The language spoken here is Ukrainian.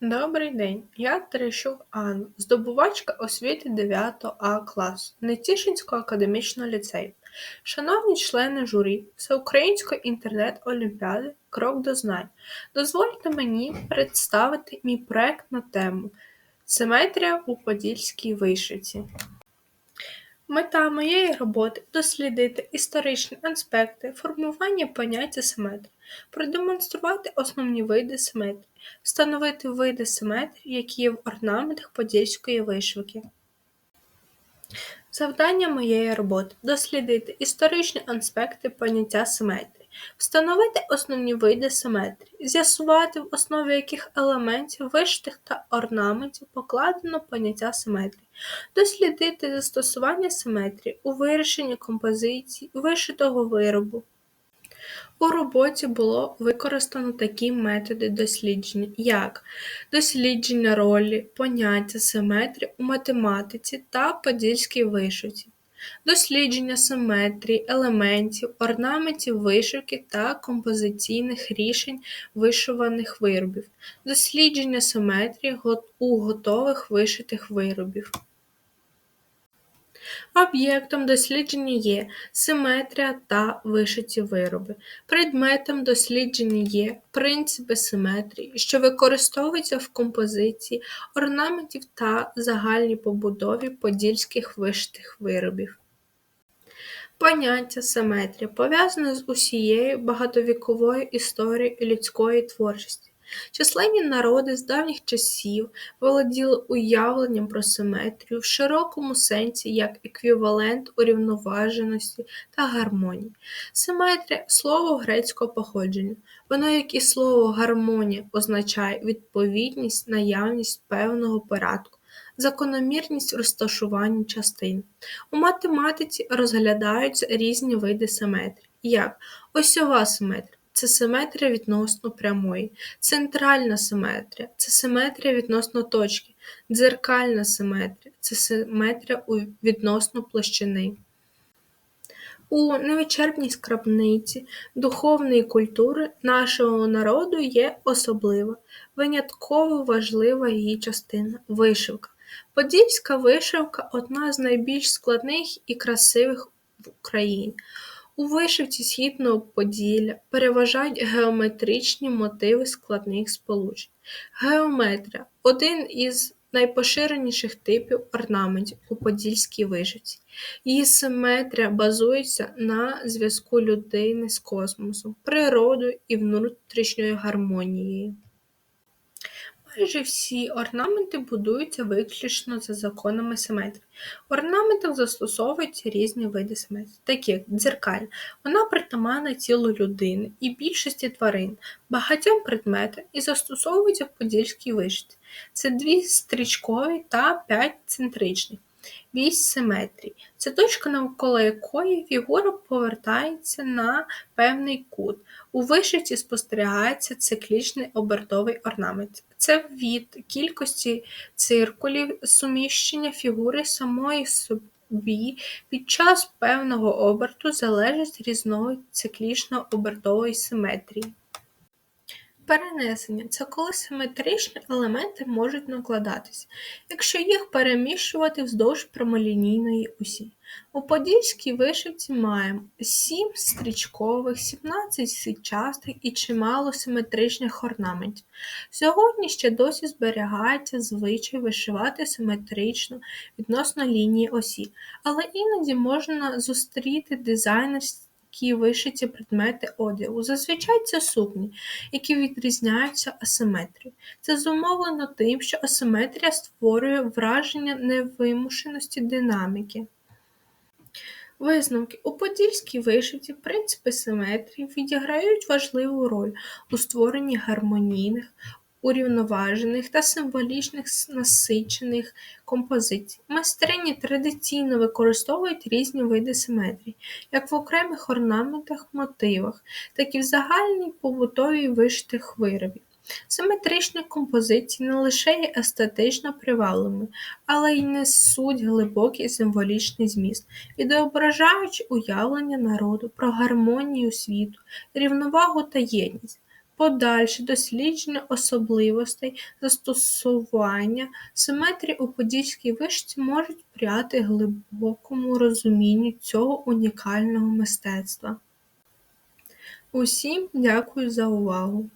Добрий день, я Терещук Анна, здобувачка освіти 9 А класу Нетішинського академічного ліцею. Шановні члени журі Всеукраїнської інтернет-олімпіади Крок до знань, дозвольте мені представити мій проект на тему Симетрія у Подільській вишивці. Мета моєї роботи дослідити історичні аспекти формування поняття симетрії, продемонструвати основні види симетрії, встановити види симетрії, які є в орнаментах подільської вишивки. Завдання моєї роботи дослідити історичні аспекти поняття симетрії, встановити основні види симетрії, з'ясувати, в основі яких елементів вишитих та орнаментів покладено поняття симетрії, дослідити застосування симетрії у вирішенні композицій вишитого виробу. У роботі було використано такі методи дослідження, як дослідження ролі поняття симетрії у математиці та подільській вишивці, дослідження симетрії елементів, орнаментів вишивки та композиційних рішень вишиваних виробів, дослідження симетрії у готових вишитих виробів. Об'єктом дослідження є симетрія та вишиті вироби. Предметом дослідження є принципи симетрії, що використовуються в композиції орнаментів та загальній побудові подільських вишитих виробів. Поняття симетрія пов'язане з усією багатовіковою історією людської творчості. Численні народи з давніх часів володіли уявленням про симетрію в широкому сенсі як еквівалент урівноваженості та гармонії. Симетрія слово грецького походження. Воно, як і слово гармонія, означає відповідність, наявність певного порядку. Закономірність розташування частин. У математиці розглядаються різні види симетрії, як осьова симетрія це симетрія відносно прямої, центральна симетрія це симетрія відносно точки, дзеркальна симетрія це симетрія відносно площини. У невичерпній скрабниці духовної культури нашого народу є особлива, винятково важлива її частина вишивка. Подільська вишивка одна з найбільш складних і красивих в Україні. У вишивці східного Поділля переважають геометричні мотиви складних сполучень. Геометрія один із найпоширеніших типів орнаментів у подільській вишивці. Її симетрія базується на зв'язку людини з космосом, природою і внутрішньою гармонією. Майже всі орнаменти будуються виключно за законами симетрії. В застосовуються різні види симетрії, такі як дзеркаль. Вона притаманна тілу людини і більшості тварин, багатьом предметам і застосовується в подільській вишці. Це дві стрічкові та п'ять центричних. Вісь симетрії це точка, навколо якої фігура повертається на певний кут. У вишивці спостерігається циклічний обертовий орнамент. Це від кількості циркулів суміщення фігури самої собі під час певного оберту залежить різновид циклічно-обертової симетрії. Перенесення це коли симетричні елементи можуть накладатися, якщо їх переміщувати вздовж прямолінійної осі. У подільській вишивці маємо 7 стрічкових, 17 сітчастих і чимало симетричних орнаментів. Сьогодні ще досі зберігається звичай вишивати симетрично відносно лінії осі, але іноді можна зустріти дизайнерські які вишиті предмети одягу. Зазвичай це сукні, які відрізняються асиметрією. Це зумовлено тим, що асиметрія створює враження невимушеності динаміки. Висновки у подільській вишивці принципи симетрії відіграють важливу роль у створенні гармонійних, урівноважених та символічних насичених композицій. Майстрині традиційно використовують різні види симетрії, як в окремих орнаментах мотивах, так і в загальній побутовій вишитих виробів. Симетричні композиції не лише є естетично привабливими, але й несуть глибокий символічний зміст, відображаючи уявлення народу про гармонію світу, рівновагу та єдність. Подальше дослідження особливостей застосування симетрії у подільській вишці можуть сприяти глибокому розумінню цього унікального мистецтва. Усім дякую за увагу!